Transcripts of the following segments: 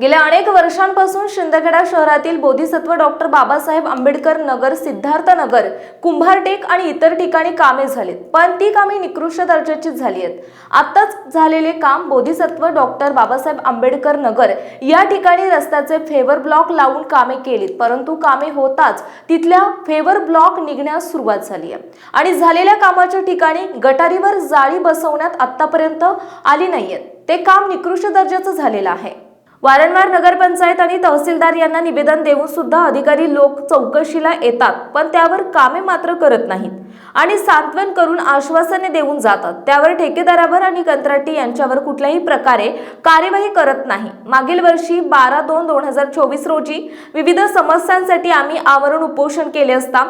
गेल्या अनेक वर्षांपासून शिंदखेडा शहरातील बोधिसत्व डॉक्टर बाबासाहेब आंबेडकर नगर सिद्धार्थ नगर कुंभारटेक आणि इतर ठिकाणी कामे झालीत. पण ती कामे निकृष्ट दर्जाची झाली आहेत आत्ताच झालेले काम बोधिसत्व डॉक्टर बाबासाहेब आंबेडकर नगर या ठिकाणी रस्त्याचे फेवर ब्लॉक लावून कामे केलीत. परंतु कामे होताच तिथल्या फेवर ब्लॉक निघण्यास सुरुवात झाली आहे आणि झालेल्या कामाच्या ठिकाणी गटारीवर जाळी बसवण्यात आतापर्यंत आली नाहीये ते काम निकृष्ट दर्जाचं झालेलं आहे. वारंवार नगरपंचायत आणि तहसीलदार यांना निवेदन देऊन सुद्धा अधिकारी लोक चौकशीला येतात पण त्यावर कामे मात्र करत नाहीत आणि सांत्वन करून आश्वासने देऊन जातात. त्यावर ठेकेदारावर आणि कंत्राटी यांच्यावर कुठल्याही प्रकारे कार्यवाही करत नाही. मागील वर्षी बारा दोन दोन हजार चोवीस रोजी विविध समस्यांसाठी आम्ही आवरण उपोषण केले असता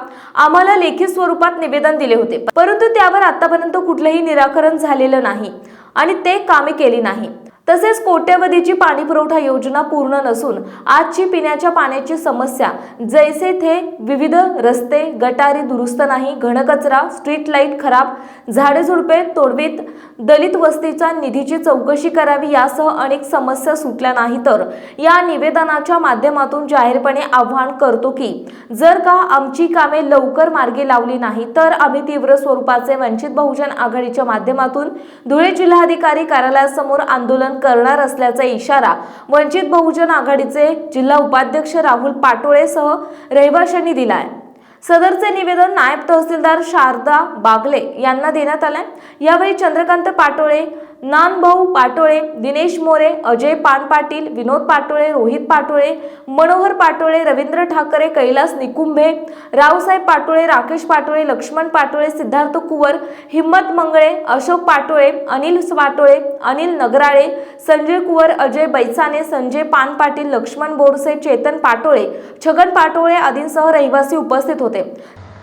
आम्हाला लेखी स्वरूपात निवेदन दिले होते. परंतु त्यावर आतापर्यंत कुठलंही निराकरण झालेलं नाही आणि ते कामे केली नाही. तसेच कोट्यवधीची पाणी पुरवठा योजना पूर्ण नसून आजची पिण्याच्या पाण्याची समस्या जैसे थे विविध रस्ते गटारी दुरुस्त नाही घनकचरा स्ट्रीट लाइट खराब झाडे झुडपे तोडवीत दलित वस्तीच्या निधीची चौकशी करावी यासह अनेक समस्या सुटल्या नाही तर या निवेदनाच्या माध्यमातून जाहीरपणे आव्हान करतो की जर का आमची कामे लवकर मार्गी लावली नाही तर आम्ही तीव्र स्वरूपाचे वंचित बहुजन आघाडीच्या माध्यमातून धुळे जिल्हाधिकारी कार्यालयासमोर आंदोलन करणार असल्याचा इशारा वंचित बहुजन आघाडीचे जिल्हा उपाध्यक्ष राहुल पाटोळेसह रहिवाशांनी दिला आहे सदरचे निवेदन नायब तहसीलदार शारदा बागले यांना देण्यात आलंय. यावेळी चंद्रकांत पाटोळे नानभाऊ पाटोळे दिनेश मोरे अजय पान पाटील विनोद पाटोळे रोहित पाटोळे मनोहर पाटोळे रवींद्र ठाकरे कैलास निकुंभे रावसाहेब पाटोळे राकेश पाटोळे लक्ष्मण पाटोळे सिद्धार्थ कुवर हिम्मत मंगळे अशोक पाटोळे अनिल पाटोळे अनिल नगराळे संजय कुवर अजय बैसाने संजय पान पाटील लक्ष्मण बोरसे चेतन पाटोळे छगन पाटोळे आदींसह रहिवासी उपस्थित होते.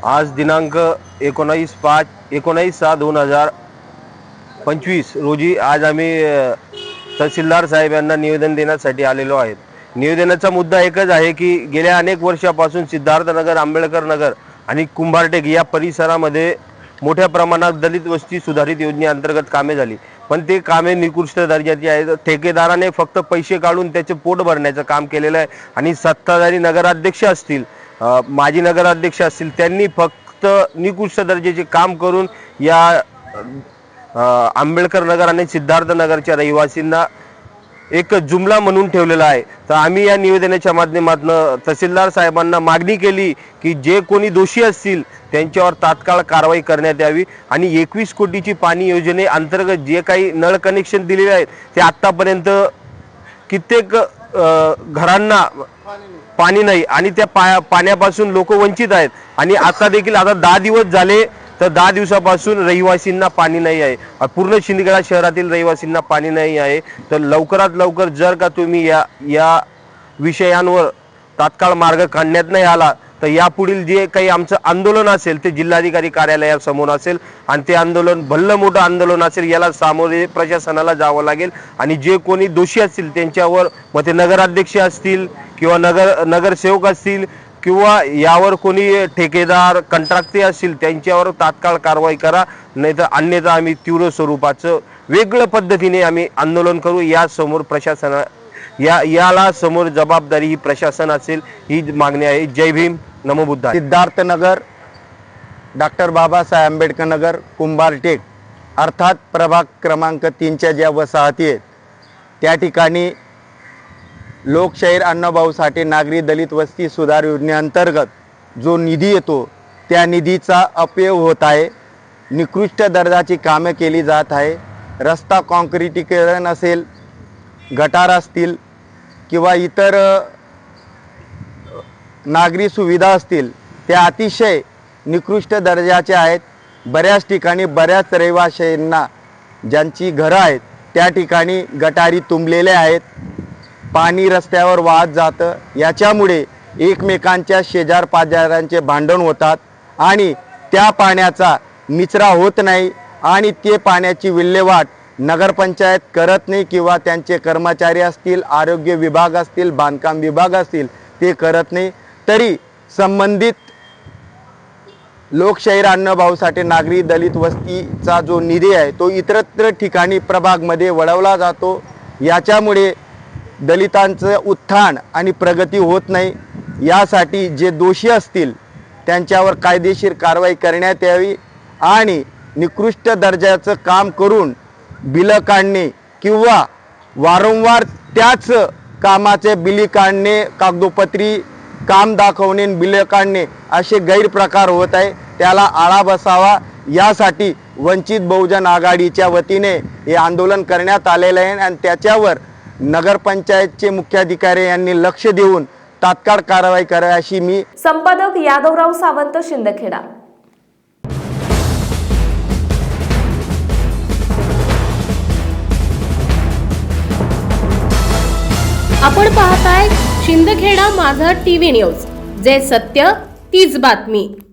आज दिनांक एकोणावीस पाच एकोणावीस सहा दोन हजार पंचवीस रोजी आज आम्ही तहसीलदार साहेब यांना निवेदन देण्यासाठी आलेलो आहेत. निवेदनाचा मुद्दा एकच आहे की गेल्या अनेक वर्षापासून सिद्धार्थनगर आंबेडकर नगर आणि कुंभारटेक या परिसरामध्ये मोठ्या प्रमाणात दलित वस्ती सुधारित योजनेअंतर्गत कामे झाली. पण ते कामे निकृष्ट दर्जाची आहेत. ठेकेदाराने फक्त पैसे काढून त्याचे पोट भरण्याचं काम केलेलं आहे आणि सत्ताधारी नगराध्यक्ष असतील माजी नगराध्यक्ष असतील त्यांनी फक्त निकृष्ट दर्जाचे काम करून या आंबेडकर नगर आणि सिद्धार्थ नगरच्या रहिवासींना एक जुमला म्हणून ठेवलेला आहे. तर आम्ही या निवेदनाच्या माध्यमातून तहसीलदार साहेबांना मागणी केली की जे कोणी दोषी असतील त्यांच्यावर तात्काळ कारवाई करण्यात यावी आणि एकवीस कोटीची पाणी योजने अंतर्गत जे काही नळ कनेक्शन दिलेले आहेत ते आत्तापर्यंत कित्येक घरांना पाणी नाही आणि त्या पा पाण्यापासून लोक वंचित आहेत. आणि आता देखील आता दहा दिवस झाले तर दहा दिवसापासून रहिवासींना पाणी नाही आहे. पूर्ण शिंदखेडा शहरातील रहिवासींना पाणी नाही आहे. तर लवकरात लवकर जर का तुम्ही या या विषयांवर तात्काळ मार्ग काढण्यात नाही आला तर यापुढील जे काही आमचं आंदोलन असेल ते जिल्हाधिकारी कार्यालयासमोर असेल आणि ते आंदोलन भल्लं मोठं आंदोलन असेल याला सामोरे प्रशासनाला जावं लागेल. आणि जे कोणी दोषी असतील त्यांच्यावर मग ते नगराध्यक्ष असतील किंवा नगर नगरसेवक असतील किंवा यावर कोणी ठेकेदार कंत्राटी असतील त्यांच्यावर तात्काळ कारवाई करा नाहीतर अन्यथा आम्ही तीव्र स्वरूपाचं वेगळं पद्धतीने आम्ही आंदोलन करू. यासमोर प्रशासना या याला समोर जबाबदारी ही प्रशासन असेल ही मागणी आहे. जय भीम नमोबुद्धा सिद्धार्थनगर डॉक्टर बाबासाहेब आंबेडकर नगर कुंभारटेक अर्थात प्रभाग क्रमांक तीनच्या ज्या वसाहती आहेत त्या ठिकाणी लोकशाहीर अण्णाभाऊ साठे नागरी दलित वस्ती सुधार योजनेअंतर्गत जो निधी येतो त्या निधीचा अपयोग होत आहे. निकृष्ट दर्जाची कामे केली जात आहे. रस्ता कॉन्क्रिटीकरण असेल गटार असतील किंवा इतर नागरी सुविधा असतील त्या अतिशय निकृष्ट दर्जाच्या आहेत. बऱ्याच ठिकाणी बऱ्याच रहिवाशांना ज्यांची घरं आहेत त्या ठिकाणी गटारी तुंबलेल्या आहेत. पाणी रस्त्यावर वाहत जातं. याच्यामुळे एकमेकांच्या शेजार पाजाऱ्यांचे भांडण होतात आणि त्या पाण्याचा निचरा होत नाही आणि ते पाण्याची विल्हेवाट नगरपंचायत करत नाही किंवा त्यांचे कर्मचारी असतील आरोग्य विभाग असतील बांधकाम विभाग असतील ते करत नाही. तरी संबंधित लोकशाहीर अण्णाभाऊ साठे नागरी दलित वस्तीचा जो निधी आहे तो इतरत्र ठिकाणी प्रभागमध्ये वळवला जातो. याच्यामुळे दलितांचं उत्थान आणि प्रगती होत नाही यासाठी जे दोषी असतील त्यांच्यावर कायदेशीर कारवाई करण्यात यावी आणि निकृष्ट दर्जाचं काम करून बिलं काढणे किंवा वारंवार त्याच कामाचे बिली काढणे कागदोपत्री काम दाखवणे बिलं काढणे असे गैरप्रकार होत आहे त्याला आळा बसावा. यासाठी वंचित बहुजन आघाडीच्या वतीने हे आंदोलन करण्यात आलेलं आहे आणि त्याच्यावर नगरपंचायतचे मुख्याधिकारी यांनी लक्ष देऊन तात्काळ कारवाई करावी अशी मी संपादक यादवराव सावंत शिंदखेडा. आपण पाहताय शिंदखेडा माझा टीव्ही न्यूज. जे सत्य तीच बातमी.